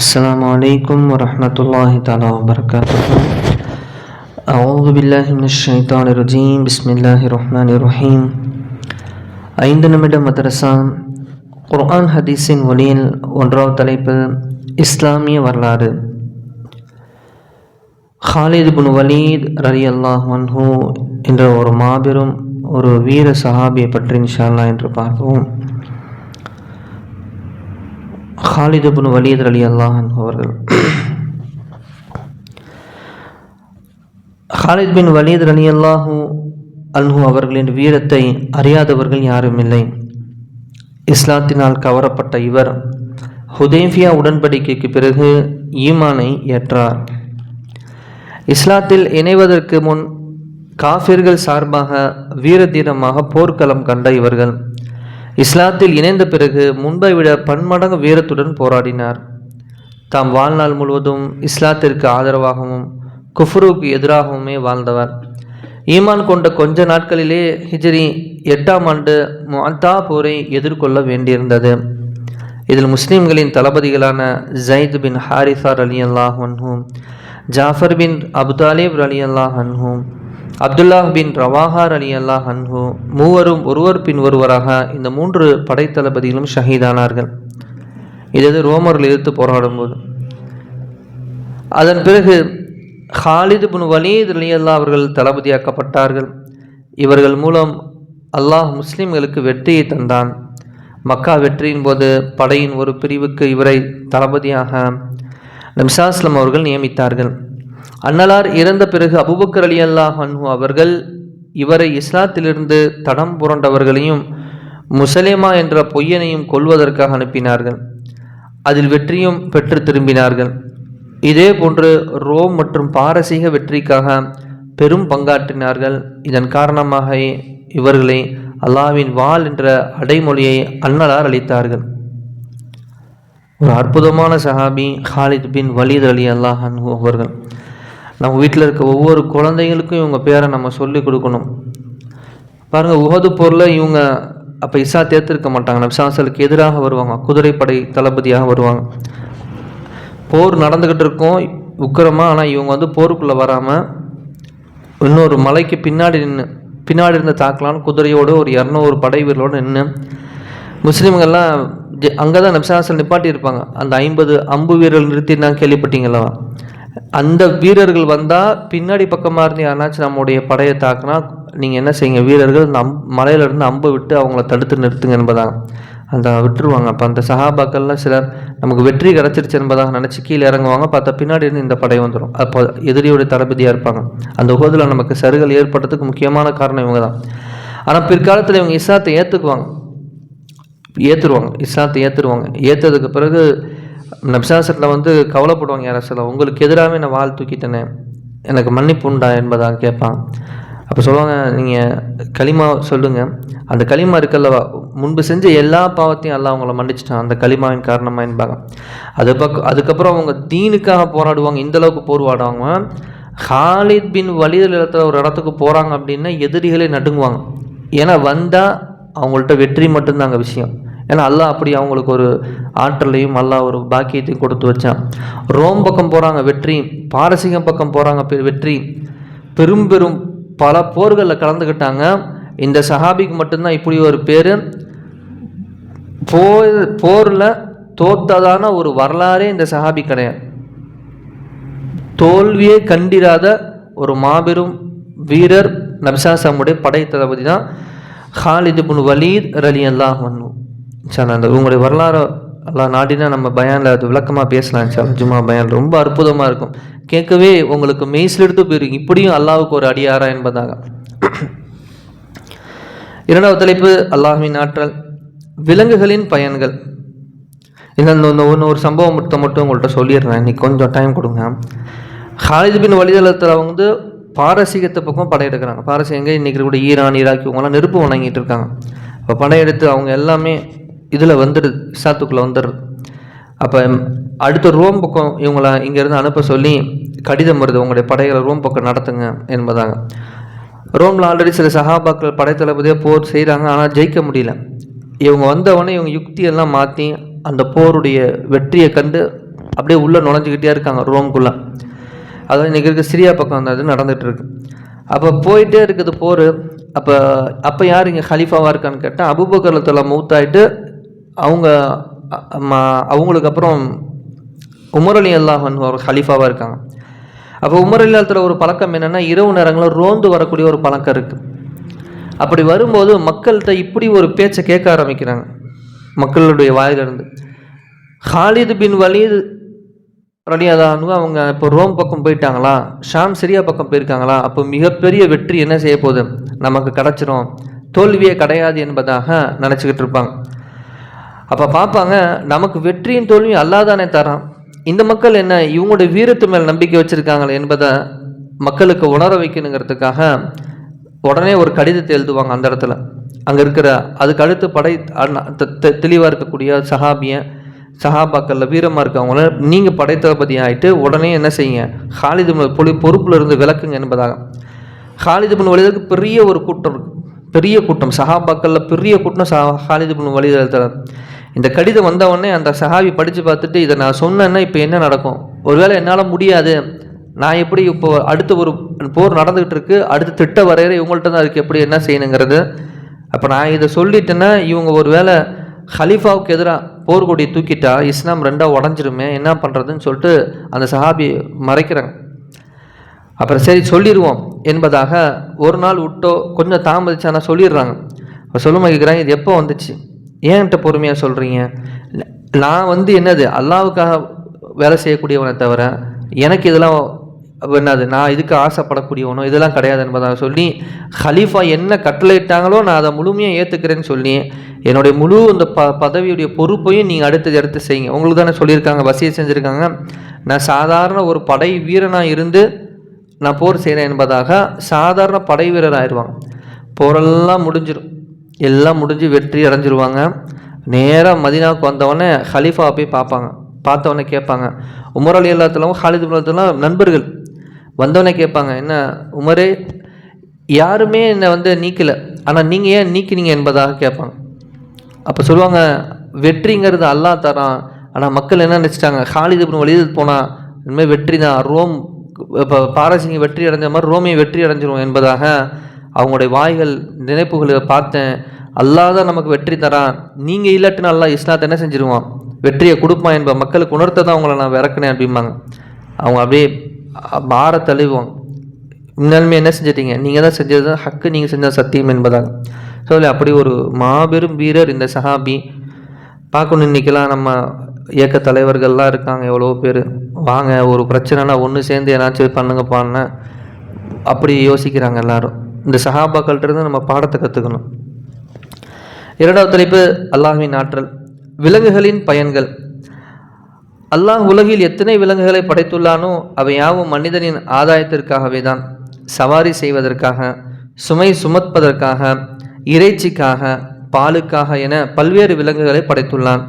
السلام عليكم ورحمة الله تعالى وبركاته أعوذ بالله من الشيطان الرجيم بسم الله الرحمن الرحيم ஐந்து நிமிட மதரசா குர்ஆன் ஹதீஸின் ஒளியில் ஒன்றாவது தலைப்பு இஸ்லாமிய வரலாறு ஹாலித் பின் வலீத் ரலி அல்லாஹ் அன்ஹு என்ற ஒரு மாபெரும் ஒரு வீர சஹாபியை பற்றி இன்ஷா அல்லாஹ் என்று பார்ப்போம் ஹாலித் பின் அலி அல்லாஹ் அவர்கள். ஹாலித் பின் வலீத் அலி அல்லாஹூ அல்ஹு அவர்களின் வீரத்தை அறியாதவர்கள் யாரும் இல்லை. இஸ்லாத்தினால் கவரப்பட்ட இவர் ஹுதேஃபியா உடன்படிக்கைக்கு பிறகு ஈமானை ஏற்றார். இஸ்லாத்தில் இணைவதற்கு முன் காஃபிர்கள் சார்பாக வீரதீரமாக போர்க்களம் கண்ட இவர்கள் இஸ்லாத்தில் இணைந்த பிறகு முன்பை விட பன்மடங்கு வீரத்துடன் போராடினார். தாம் வாழ்நாள் முழுவதும் இஸ்லாத்திற்கு ஆதரவாகவும் குஃப்ருக்கு எதிராகவுமே வாழ்ந்தவர். ஈமான் கொண்ட கொஞ்ச நாட்களிலே ஹிஜ்ரி எட்டாம் ஆண்டு மாத்தா போரை எதிர்கொள்ள வேண்டியிருந்தது. இதில் முஸ்லிம்களின் தளபதிகளான ஜயித் பின் ஹாரிசார் அலி அல்லாஹ் அன்ஹூம் ஜாஃபர் பின் அபுதாலிப் அலி அல்லாஹ் அன்ஹூம் அப்துல்லாஹ் பின் ரவாஹார் அலி அல்லாஹ் அன்ஹு மூவரும் ஒருவர் பின் ஒருவராக இந்த மூன்று படைத்தளபதிகளும் ஷஹீதானார்கள். இது ரோமர்கள் எதிர்த்து போராடும்போது அதன் பிறகு ஹாலிது பின் வலீத் அலி அல்லா அவர்கள் தளபதியாக்கப்பட்டார்கள். இவர்கள் மூலம் அல்லாஹ் முஸ்லிம்களுக்கு வெற்றியை தந்தான். மக்கா வெற்றியின் போது படையின் ஒரு பிரிவுக்கு இவரை தளபதியாக நம்சாஸ்லம் அவர்கள் நியமித்தார்கள். அன்னலார் இறந்த பிறகு அபுபக்கர் அலி அல்லாஹ் அன்ஹு அவர்கள் இவரை இஸ்லாத்திலிருந்து தடம் புரண்டவர்களையும் முசலேமா என்ற பொய்யனையும் கொல்வதற்காக அனுப்பினார்கள். அதில் வெற்றியும் பெற்று திரும்பினார்கள். இதே போன்று ரோம் மற்றும் பாரசீக வெற்றிக்காக பெரும் பங்காற்றினார்கள். இதன் காரணமாக இவர்களை அல்லாவின் வால் என்ற அடைமொழியை அன்னலார் அளித்தார்கள். ஒரு அற்புதமான சஹாபி ஹாலித் பின் வலீத் அலி அல்லாஹ் அவர்கள். நம்ம வீட்டில் இருக்க ஒவ்வொரு குழந்தைங்களுக்கும் இவங்க பேரை நம்ம சொல்லி கொடுக்கணும். பாருங்கள் உகது போரில் இவங்க அப்போ இசா தேர்த்திருக்க மாட்டாங்க. நபிசாசலுக்கு எதிராக வருவாங்க. குதிரைப்படை தளபதியாக வருவாங்க. போர் நடந்துக்கிட்டு இருக்கோம் உக்கிரமாக ஆனால் இவங்க வந்து போருக்குள்ளே வராமல் இன்னொரு மலைக்கு பின்னாடி நின்று பின்னாடி இருந்து தாக்கலான்னு குதிரையோடு ஒரு இரநூறு படை வீரரோடு நின்று முஸ்லீம்கள்லாம் அங்கே தான் நபிசாசல் நிப்பாட்டி இருப்பாங்க அந்த ஐம்பது அம்பு வீரர்கள் நிறுத்தினா கேள்விப்பட்டீங்களா? அந்த வீரர்கள் வந்தால் பின்னாடி பக்கமாக இருந்து யாருனாச்சும் நம்முடைய படையை தாக்குனா நீங்கள் என்ன செய்யுங்க? வீரர்கள் நம் மலையிலேருந்து அம்பு விட்டு அவங்கள தடுத்து நிறுத்துங்க என்பதாங்க. அந்த விட்டுருவாங்க. அப்போ அந்த சகாபாக்கள்லாம் சிலர் நமக்கு வெற்றி கிடச்சிருச்சு என்பதாக நினச்சி கீழே இறங்குவாங்க. பார்த்தா பின்னாடி இருந்து இந்த படை வந்துடும் அப்போ எதிரியோடைய தளபதியாக இருப்பாங்க. அந்த உகதில் நமக்கு சருகள் ஏற்பட்டதுக்கு முக்கியமான காரணம் இவங்க தான் ஆனால் பிற்காலத்தில் இவங்க இஸ்லாத்தை ஏற்றுக்குவாங்க ஏற்றுருவாங்க இஸ்லாத்தை ஏற்றுருவாங்க ஏற்றதுக்கு பிறகு நப்சாசத்தில் வந்து கவலைப்படுவாங்க யாரா சில உங்களுக்கு எதிராகவே நான் வாழ் தூக்கிட்டேனே எனக்கு மன்னிப்பு உண்டா? என்பதாக கேட்பான் அப்போ சொல்லுவாங்க நீங்கள் களிமா சொல்லுங்கள் அந்த களிமா இருக்கல்லவா? முன்பு செஞ்ச எல்லா பாவத்தையும் எல்லாம் அவங்கள மன்னிச்சிட்டான். அந்த களிமாவின் காரணமாக என்பாங்க. அது பக்கம் அதுக்கப்புறம் அவங்க தீனுக்காக போராடுவாங்க. இந்த அளவுக்கு போர்வாடுவாங்க. ஹாலித் பின் வலிதல் இடத்துல ஒரு இடத்துக்கு போகிறாங்க அப்படின்னா எதிரிகளே நடுங்குவாங்க. ஏன்னா வந்தால் அவங்கள்ட்ட வெற்றி மட்டும்தாங்க விஷயம். ஏன்னா அல்லாஹ் அப்படி அவங்களுக்கு ஒரு ஆற்றலையும் அல்லா ஒரு பாக்கியத்தையும் கொடுத்து வச்சான். ரோம் பக்கம் போகிறாங்க வெற்றி. பாரசீகம் பக்கம் போகிறாங்க வெற்றி. பெரும் பெரும் பல போர்களில் கலந்துக்கிட்டாங்க இந்த சஹாபிக்கு மட்டும்தான் இப்படி ஒரு பேர். போர் போரில் தோத்ததான ஒரு வரலாறே இந்த சஹாபி கிடையாது. தோல்வியே கண்டிராத ஒரு மாபெரும் வீரர் நபிசாசமுடைய படை தளபதி தான். ஹாலிது புன் வலீத் ரலி அல்லாஹ் வன்னு சார் அந்த உங்களுடைய வரலாறு எல்லாம் நாட்டினா நம்ம பயானில் அது விளக்கமாக பேசலாம் சார். ஜுமா பயான் ரொம்ப அற்புதமாக இருக்கும். கேட்கவே உங்களுக்கு மெய்ஸில் எடுத்து போயிருக்கு இப்படியும் அல்லாவுக்கு ஒரு அடியாரா என்பதாக. இரண்டாவது தலைப்பு அல்லாஹின் ஆற்றல் விலங்குகளின் பயன்கள். இந்த ஒன்று ஒரு சம்பவம் மட்டும் மட்டும் உங்கள்கிட்ட சொல்லிடுறேன். இன்னைக்கு கொஞ்சம் டைம் கொடுங்க. ஹாலிது பின் வழிதளத்தில் வந்து பாரசீகத்தை பக்கம் படையெடுக்கிறாங்க பாரசீகங்க இன்றைக்கி கூட ஈரான் ஈராக்கி இவங்கெல்லாம் நெருப்பு வணங்கிட்டு இருக்காங்க. இப்போ படையெடுத்து அவங்க எல்லாமே இதில் வந்துடுது விசாத்துக்குள்ளே வந்துடுது அப்போ அடுத்த ரோம் பக்கம் இவங்கள இங்கேருந்து அனுப்ப சொல்லி கடிதம் வருது உங்களுடைய படைகளை ரோம் பக்கம் நடத்துங்க என்பதாங்க ரோமில் ஆல்ரெடி சில சகாபாக்கள் படைத்தளபதியாக போர் செய்கிறாங்க ஆனால் ஜெயிக்க முடியல. இவங்க வந்தவொடனே இவங்க யுக்தியெல்லாம் மாற்றி அந்த போருடைய வெற்றியை கண்டு அப்படியே உள்ளே நுழைஞ்சிக்கிட்டே இருக்காங்க ரோம்குள்ளே. அதாவது இன்றைக்கி இருக்க சிரியா பக்கம் அந்த இது நடந்துகிட்டு அப்போ போயிட்டே இருக்குது போர். அப்போ அப்போ யார் இங்கே ஹலீஃபாவாக இருக்கான்னு கேட்டால் அபுபக்கரத்தில் மூத்தாயிட்டு அவங்க ம- அவங்களுக்கு அப்புறம் உமர் அலி அல்லாஹன் ஒரு ஹலீஃபாவாக இருக்காங்க. அப்போ உமர் அலி ஒரு பழக்கம் என்னென்னா இரவு நேரங்களில் ரோந்து வரக்கூடிய ஒரு பழக்கம் இருக்குது அப்படி வரும்போது மக்கள்கிட்ட இப்படி ஒரு பேச்சை கேட்க ஆரம்பிக்கிறாங்க. மக்களுடைய வாயிலிருந்து. ஹாலிது பின் வலீது ரலியதானு அவங்க இப்போ ரோம் பக்கம் போயிட்டாங்களா? ஷாம் சிரியா பக்கம் போயிருக்காங்களா? அப்போ மிகப்பெரிய வெற்றி என்ன செய்ய போகுது? நமக்கு கிடச்சிரும். தோல்வியே கிடையாது என்பதாக நினச்சிக்கிட்டு இருப்பாங்க. அப்போ பார்ப்பாங்க நமக்கு வெற்றியும் தோல்வியும் அல்லாதானே தரான். இந்த மக்கள் என்ன இவங்களோட வீரத்து மேல் நம்பிக்கை வச்சுருக்காங்களே என்பதை மக்களுக்கு உணர வைக்கணுங்கிறதுக்காக உடனே ஒரு கடிதத்தை எழுதுவாங்க அந்த இடத்துல. அங்கே இருக்கிற அதுக்கு அடுத்து படை தெளிவாக இருக்கக்கூடிய சஹாபிய சஹாபாக்களில் வீரமாக இருக்கவங்கள நீங்கள் படைத்தளபதி ஆகிட்டு உடனே என்ன செய்யுங்க? ஹாலிது பொலி பொறுப்பில் இருந்து விளக்குங்க என்பதாக. ஹாலிது பின் வலிதுக்கு பெரிய ஒரு கூட்டம் பெரிய கூட்டம். சஹாபாக்களில் பெரிய கூட்டம் சஹா ஹாலிது பின் வலிது இந்த கடிதம் வந்தவொடனே அந்த சஹாபி படித்து பார்த்துட்டு இதை நான் சொன்னேன்னா இப்போ என்ன நடக்கும்? ஒருவேளை என்னால் முடியாது. நான் எப்படி இப்போ அடுத்து ஒரு போர் நடந்துகிட்டு இருக்கு அடுத்து திட்ட வரையறை இவங்கள்ட்ட தான் இருக்குது எப்படி என்ன செய்யணுங்கிறது? அப்போ நான் இதை சொல்லிட்டேன்னா இவங்க ஒருவேளை ஹலீஃபாவுக்கு எதிராக போர்க்கொடியை தூக்கிட்டா இஸ்லாம் ரெண்டாக உடஞ்சிருமே என்ன பண்ணுறதுன்னு சொல்லிட்டு அந்த சஹாபி மறைக்கிறாங்க. அப்புறம் சரி சொல்லிடுவோம் என்பதாக ஒரு நாள் விட்டோ கொஞ்சம் தாமதிச்சானா சொல்லிடுறாங்க. அப்போ சொல்லுமா கேட்குறாங்க இது எப்போ வந்துச்சு? ஏன்கிட்ட பொறுமையாக சொல்கிறீங்க நான் வந்து என்னது அல்லாவுக்காக வேலை செய்யக்கூடியவனை தவிர எனக்கு இதெல்லாம் என்னது நான் இதுக்கு ஆசைப்படக்கூடியவனோ இதெல்லாம் கிடையாது என்பதாக சொல்லி ஹலீஃபா என்ன கட்டளையிட்டாங்களோ நான் அதை முழுமையாக ஏற்றுக்கிறேன்னு சொல்லி என்னுடைய முழு இந்த ப பதவியுடைய பொறுப்பையும் நீங்கள் அடுத்தது எடுத்து செய்யுங்க. உங்களுக்கு தானே சொல்லியிருக்காங்க வசியை செஞ்சுருக்காங்க. நான் சாதாரண ஒரு படை வீரனாக இருந்து நான் போர் செய்கிறேன் என்பதாக சாதாரண படை வீரர் ஆயிடுவாங்க. போரெல்லாம் முடிஞ்சிடும் எல்லாம் முடிஞ்சு வெற்றி அடைஞ்சிருவாங்க. நேராக மதினாவுக்கு வந்தவொடனே ஹலீஃபாவை போய் பார்ப்பாங்க. பார்த்தவொடனே கேட்பாங்க. உமர் அலி அல்லாத்தலாம் ஹாலித் அல்லாத்தலாம் நண்பர்கள் வந்தவொடனே கேட்பாங்க என்ன உமரே யாருமே என்னை வந்து நீக்கலை. ஆனால் நீங்கள் ஏன் நீக்கினீங்க? என்பதாக கேட்பாங்க. அப்போ சொல்லுவாங்க வெற்றிங்கிறது அல்லாஹ் தரான். ஆனால் மக்கள் என்ன நினச்சிட்டாங்க? ஹாலித் இப்னு வலிது போனால் இனிமேல் வெற்றி தான். ரோம் இப்போ பாரசிங்க வெற்றி அடைஞ்ச மாதிரி ரோமியை வெற்றி அடைஞ்சிரும் என்பதாக அவங்களுடைய வாய்கள் நினைப்புகளை பார்த்தேன். அல்லாஹ் தான் நமக்கு வெற்றி தரான். நீங்கள் இல்லாட்டினா அல்லா இஸ்லாத்தை என்ன செஞ்சிருவான்? வெற்றியை கொடுப்பான் என்ப மக்களுக்கு உணர்த்த தான் அவங்கள நான் விறக்கினேன் அப்படிம்பாங்க. அவங்க அப்படியே மாற தழுவுவாங்க. உண்மையாலுமே என்ன செஞ்சிட்டீங்க? நீங்கள் தான் செஞ்சது தான் ஹக்கு நீங்கள் செஞ்ச சத்தியம் என்பதாக சொல்லி அப்படி ஒரு மாபெரும் வீரர் இந்த சஹாபி. பார்க்கணும் இன்றைக்கெல்லாம் நம்ம இயக்க தலைவர்கள்லாம் இருக்காங்க எவ்வளோ பேர். வாங்க ஒரு பிரச்சனைனா ஒன்று சேர்ந்து ஏதாச்சும் பண்ணுங்கப்பான்னு அப்படி யோசிக்கிறாங்க எல்லாரும். இந்த சஹாபாக்கள்கிட்ட நம்ம பாடத்தை கற்றுக்கணும் இரண்டாவது தலைப்பு அல்லாஹின் ஆற்றல். விலங்குகளின் பயன்கள். அல்லாஹ் உலகில் எத்தனை விலங்குகளை படைத்துள்ளானோ அவை யாவும் மனிதனின் ஆதாயத்திற்காகவே தான் சவாரி செய்வதற்காக சுமை சுமப்பதற்காக இறைச்சிக்காக பாலுக்காக என பல்வேறு விலங்குகளை படைத்துள்ளான்.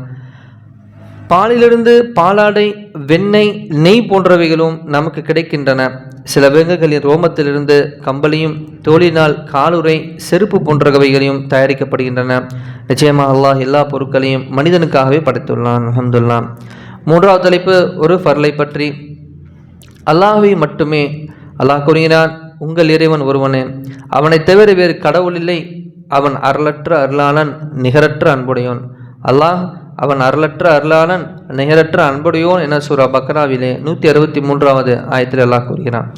பாலிலிருந்து பாலாடை வெண்ணெய் நெய் போன்றவைகளும் நமக்கு கிடைக்கின்றன. சில விலங்குகளின் ரோமத்திலிருந்து கம்பளியும் தோலினால் காலுறை செருப்பு போன்றவைகளையும் தயாரிக்கப்படுகின்றன. நிச்சயமாக அல்லாஹ் எல்லா பொருட்களையும் மனிதனுக்காகவே படைத்துள்ளான் அல்ஹம்துலில்லாஹ் மூன்றாவது தலைப்பு ஒரு ஃபர்லை பற்றி. அல்லாஹை மட்டுமே அல்லாஹ் கூறுகிறான் உங்கள் இறைவன் ஒருவனே. அவனை தவிர வேறு கடவுள் இல்லை. அவன் அருளற்ற அருளாளன் நிகரற்ற அன்புடையவன். அல்லாஹ் அவன் அருளற்ற அருளாளன் நிகரற்ற அன்புடையோன் என சூரா பக்ராவிலே நூற்றி அறுபத்தி மூன்றாவது ஆயத்தில் அல்லாஹ் கூறுகிறான்.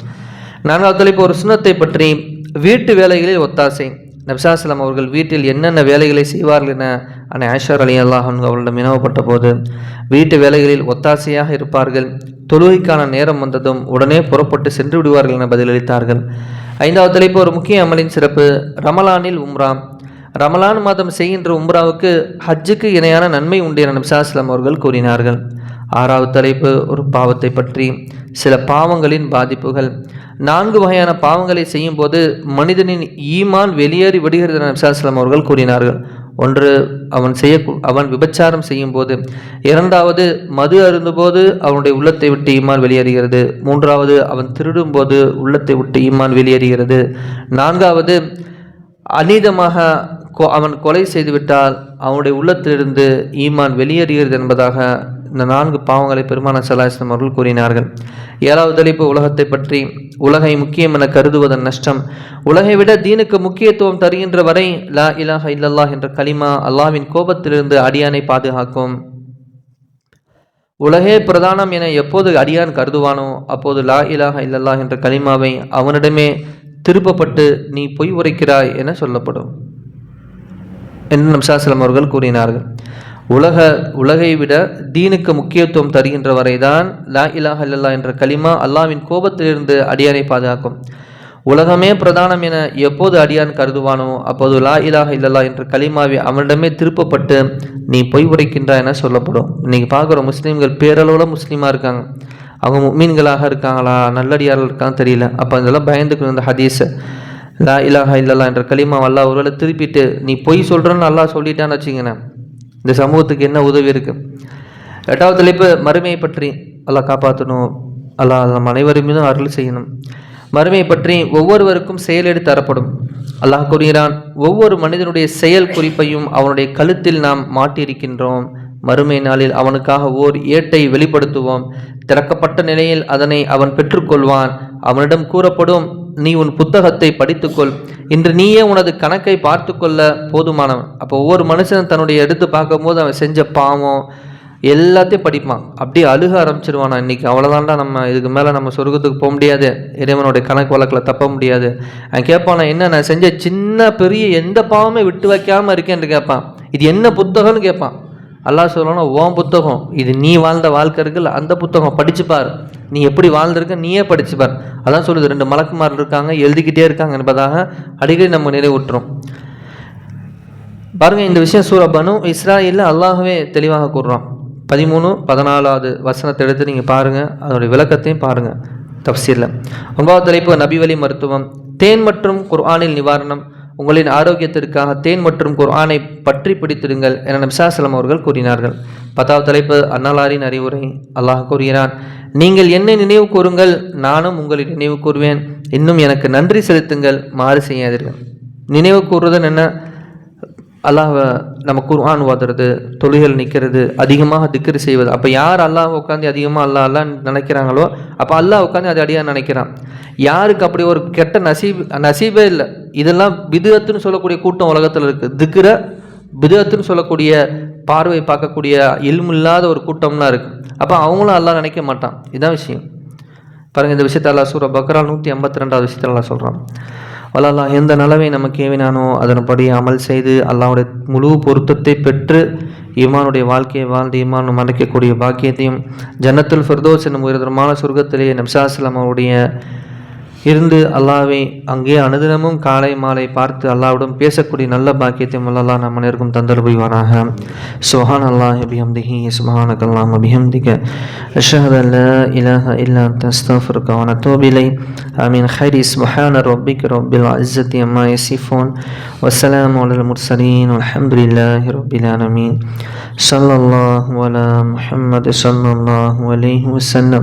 நான்காவது தலைப்பு ஒரு சுனத்தை பற்றி வீட்டு வேலைகளில் ஒத்தாசை. நப்சாஸ்லாம் அவர்கள் வீட்டில் என்னென்ன வேலைகளை செய்வார்கள் என அன்னை ஆஷர் அலி அல்லாஹன் அவர்களிடம் வினவப்பட்ட போது வீட்டு வேலைகளில் ஒத்தாசையாக இருப்பார்கள். தொழுகைக்கான நேரம் வந்ததும் உடனே புறப்பட்டு சென்று விடுவார்கள் என பதிலளித்தார்கள். ஐந்தாவது தலைப்பு ஒரு முக்கிய அமலின் சிறப்பு ரமலானில் உம்ரா. ரமலான் மாதம் செய்கின்ற உம்ராவுக்கு ஹஜ்ஜுக்கு இணையான நன்மை உண்டு என நபிசாஸ்லாம் அவர்கள் கூறினார்கள். ஆறாவது தலைப்பு ஒரு பாவத்தை பற்றி. சில பாவங்களின் பாதிப்புகள். நான்கு வகையான பாவங்களை செய்யும்போது மனிதனின் ஈமான் வெளியேறி விடுகிறது என நபிசாஸ்லாம் அவர்கள் கூறினார்கள். ஒன்று அவன் செய்ய அவன் விபச்சாரம் செய்யும் போது இரண்டாவது மது அருந்தும்போது அவனுடைய உள்ளத்தை விட்டு ஈமான் வெளியேறுகிறது. மூன்றாவது அவன் திருடும் போது உள்ளத்தை விட்டு ஈமான் வெளியேறுகிறது. நான்காவது அநீதமாக அவன் கொலை செய்துவிட்டால் அவனுடைய உள்ளத்திலிருந்து ஈமான் வெளியேறுகிறது என்பதாக இந்த நான்கு பாவங்களை பெருமான சலாஹம் அவர்கள் கூறினார்கள். ஏழாவது தலைப்பு உலகத்தை பற்றி. உலகை முக்கியம் என கருதுவதன் நஷ்டம். உலகை விட தீனுக்கு முக்கியத்துவம் தருகின்ற வரை லா இலாஹ இல்லல்லாஹ் என்ற கலிமா அல்லாவின் கோபத்திலிருந்து அடியானை பாதுகாக்கும். உலகே பிரதானம் என எப்போது அடியான் கருதுவானோ அப்போது லா இலாஹ இல்லல்லாஹ் என்ற கலிமாவை அவனிடமே திருப்பப்பட்டு நீ பொய் உரைக்கிறாய் என சொல்லப்படும். என்று நம்சாசலம் அவர்கள் கூறினார்கள். உலக உலகை விட தீனுக்கு முக்கியத்துவம் தருகின்ற வரைதான் லா இலாஹ் இல்லல்லா என்ற கலிமா அல்லாவின் கோபத்திலிருந்து அடியானை பாதுகாக்கும். உலகமே பிரதானம் என எப்போது அடியான் கருதுவானோ அப்போது லா இலாக இல்லல்லா என்ற களிமாவை அவனிடமே திருப்பப்பட்டு நீ பொய் உரைக்கின்றா என சொல்லப்படும். இன்னைக்கு பார்க்குற முஸ்லீம்கள் பேரளவில் முஸ்லீமாக இருக்காங்க. அவங்க மீன்களாக இருக்காங்களா? நல்லடியார்கள் இருக்கான்னு தெரியல. அப்போ இதெல்லாம் பயந்துக்கணும் இந்த ஹதீஸை. லா இலாஹா இல்லல்லா என்ற களிமா அல்லாஹ் ஒருவேளை திருப்பிட்டு நீ பொய் சொல்கிறன்னு நல்லா சொல்லிட்டான்னு வச்சிங்கண்ணே இந்த சமூகத்துக்கு என்ன உதவி இருக்குது எட்டாவது தலைப்பு மறுமையை பற்றி எல்லாம் காப்பாற்றணும். அல்லாஹ் நம்ம அனைவரும் அருள் செய்யணும். மறுமையை பற்றி ஒவ்வொருவருக்கும் செயலெடு தரப்படும். அல்லாஹ் கூறுகிறான் ஒவ்வொரு மனிதனுடைய செயல் குறிப்பையும் அவனுடைய கழுத்தில் நாம் மாட்டியிருக்கின்றோம். மறுமை நாளில் அவனுக்காக ஓர் ஏட்டை வெளிப்படுத்துவோம். திறக்கப்பட்ட நிலையில் அதனை அவன் பெற்றுக்கொள்வான். அவனிடம் கூறப்படும் நீ உன் புத்தகத்தை படித்துக்கொள். இன்று நீயே உனது கணக்கை பார்த்து கொள்ள போதுமானவன். அப்போ ஒவ்வொரு மனுஷனும் தன்னுடைய எடுத்து பார்க்கும்போது அவன் செஞ்ச பாவம் எல்லாத்தையும் படிப்பான். அப்படியே அழுக ஆரம்பிச்சிருவானா இன்றைக்கி அவ்வளோதான்டா நம்ம இதுக்கு மேலே நம்ம சொர்க்கத்துக்கு போக முடியாது. இறைவனுடைய கணக்கு வழக்கில் தப்ப முடியாது. அவன் கேட்பானா என்ன நான் செஞ்ச சின்ன பெரிய எந்த பாவமே விட்டு வைக்காமல் இருக்கேன்ட்டு கேட்பான். இது என்ன புத்தகம்னு? கேட்பான். அல்லாஹ் சொல்லணும் ஓன் புத்தகம் இது நீ வாழ்ந்த வாழ்க்கை இருக்குல்ல அந்த புத்தகம் படிச்சுப்பார் நீ எப்படி வாழ்ந்திருக்க நீயே படிச்சுப்பார் அதான் சொல்லுது ரெண்டு மலக்குமார் இருக்காங்க எழுதிக்கிட்டே இருக்காங்க என்பதாக அடிக்கடி நம்ம நிறைவுற்றோம் பாருங்கள் இந்த விஷயம் சூரபனு இஸ்ராயில் அல்லாஹவே தெளிவாக கூறுறான். பதிமூணு பதினாலாவது வசனத்தை எடுத்து நீங்கள் பாருங்கள் அதனுடைய விளக்கத்தையும் பாருங்கள் தப்சீரில். ஒன்பதாவது தலைப்பு நபிவழி மருத்துவம். தேன் மற்றும் குர்ஆனில் நிவாரணம். உங்களின் ஆரோக்கியத்திற்காக தேன் மற்றும் குர்ஆனை பற்றி பிடித்திடுங்கள் என நம்சாசலம் அவர்கள் கூறினார்கள். பத்தாவது தலைப்பு அன்னலாரின் அறிவுரை. அல்லாஹ் கூறுகிறான் நீங்கள் என்னை நினைவு கூறுங்கள் நானும் உங்களை நினைவு கூறுவேன். இன்னும் எனக்கு நன்றி செலுத்துங்கள் மாறு செய்யாதீர்கள். நினைவு கூறுவதன் என்ன? அல்லாஹை நம்ம குர்ஆன் ஓதுறது தொழுகள் நிற்கிறது அதிகமாக திக்கர் செய்வது. அப்போ யார் அல்லாஹ் உட்காந்து அதிகமாக அல்லா அல்லா நினைக்கிறாங்களோ அப்போ அல்லாஹ் உட்காந்து அதை அடியாக நினைக்கிறான். யாருக்கு அப்படி ஒரு கெட்ட நசீப் நசீபே இல்லை. இதெல்லாம் விதத்துன்னு சொல்லக்கூடிய கூட்டம் உலகத்தில் இருக்குது திக்கிற விதத்துன்னு சொல்லக்கூடிய பார்வை பார்க்கக்கூடிய இல்லாத ஒரு கூட்டம்லாம் இருக்குது அப்போ அவங்களும் அல்லா நினைக்க மாட்டான். இதுதான் விஷயம். பாருங்கள் இந்த விஷயத்த அல்லா சூர பக்ரா நூற்றி ஐம்பத்தி ரெண்டாவது விஷயத்தில் சொல்கிறான் வல்லல்லா எந்த நலவை நமக்கு ஏவினானோ அதன்படி அமல் செய்து அல்லாவுடைய முழு பொருத்தத்தை பெற்று ஈமானுடைய வாழ்க்கையை வாழ்ந்து ஈமான் மறைக்கக்கூடிய பாக்கியத்தையும் ஜன்னத்துல் ஃபிர்தோஸ் என்னும் உயர்தரமான சொர்க்கத்திலேயே நம்சாஸ்லாம் அவருடைய இருந்து அல்லாவை அங்கே அனுதினமும் காலை மாலை பார்த்து அல்லாவிடம் பேசக்கூடிய நல்ல பாக்கியத்தையும் அல்லா நம் அனைவருக்கும் தந்தல் புரிவானாக சுஹான் அல்லாஹ் அபிஹம்திஹி சுபஹானக் அல்லாம் அபிஹம்திக அஷ்ஹது அல்ல இலாஹ இல்லா தஸ்தஃபிருக்க வ நத்தூபு இலை ஆமீன் خير سبحان ربك رب العزة عما يصفون والسلام على المرسلين والحمد لله رب العالمين صلى الله على محمد صلى الله عليه وسلم